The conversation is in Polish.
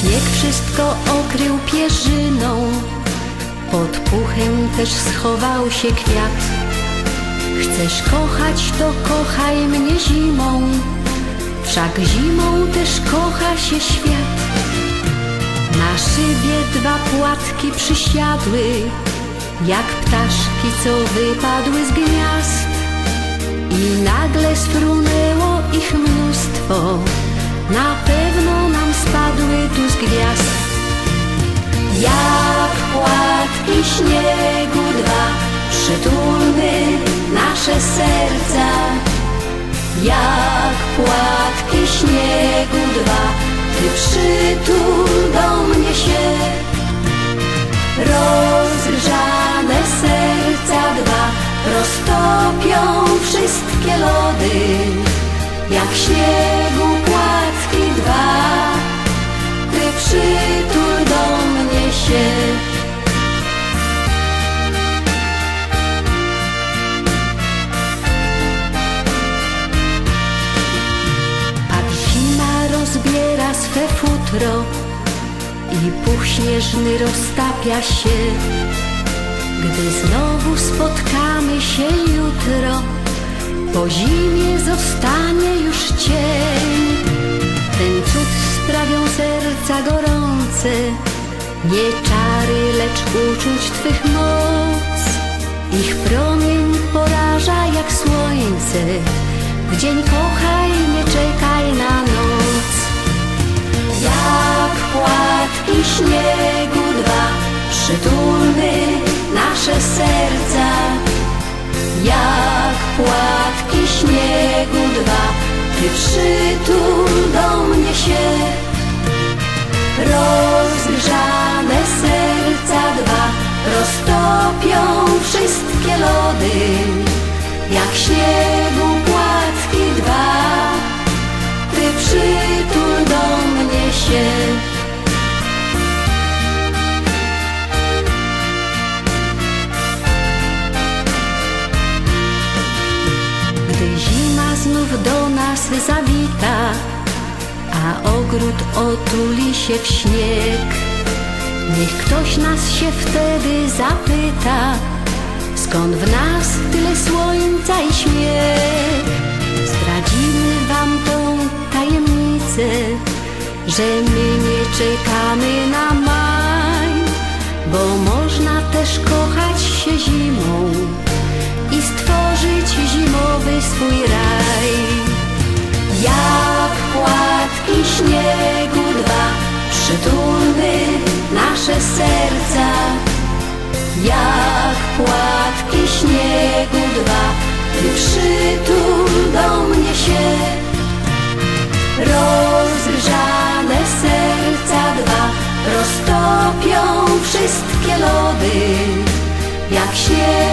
Śnieg wszystko okrył pierzyną, pod puchem też schował się kwiat. Chcesz kochać, to kochaj mnie zimą, wszak zimą też kocha się świat. Na szybie dwa płatki przysiadły, jak ptaszki, co wypadły z gniazd. I nagle sfrunęło ich mnóstwo, na pewno gwiazd. Jak płatki śniegu dwa, przytulmy nasze serca. Jak płatki śniegu dwa, ty przytul do mnie się. Rozgrzane serca dwa roztopią wszystkie lody, jak śniegu swe futro i puch śnieżny roztapia się. Gdy znowu spotkamy się jutro, po zimie zostanie już cień. Ten cud sprawią serca gorące, nie czary, lecz uczuć Twych moc. Ich promień poraża jak słońce, w dzień kochaj, nie czekaj serca. Jak płatki śniegu dwa, ty przytul do mnie się. Rozgrzane serca dwa roztopią wszystkie lody, jak śniegu do nas zawita, a ogród otuli się w śnieg, niech ktoś nas się wtedy zapyta, skąd w nas tyle słońca i śmiech. Zdradzimy wam tą tajemnicę, że my nie czekamy na maj, bo można też kochać się zimą serca. Jak płatki śniegu dwa, ty przytul do mnie się. Rozgrzane serca dwa roztopią wszystkie lody, jak śnieg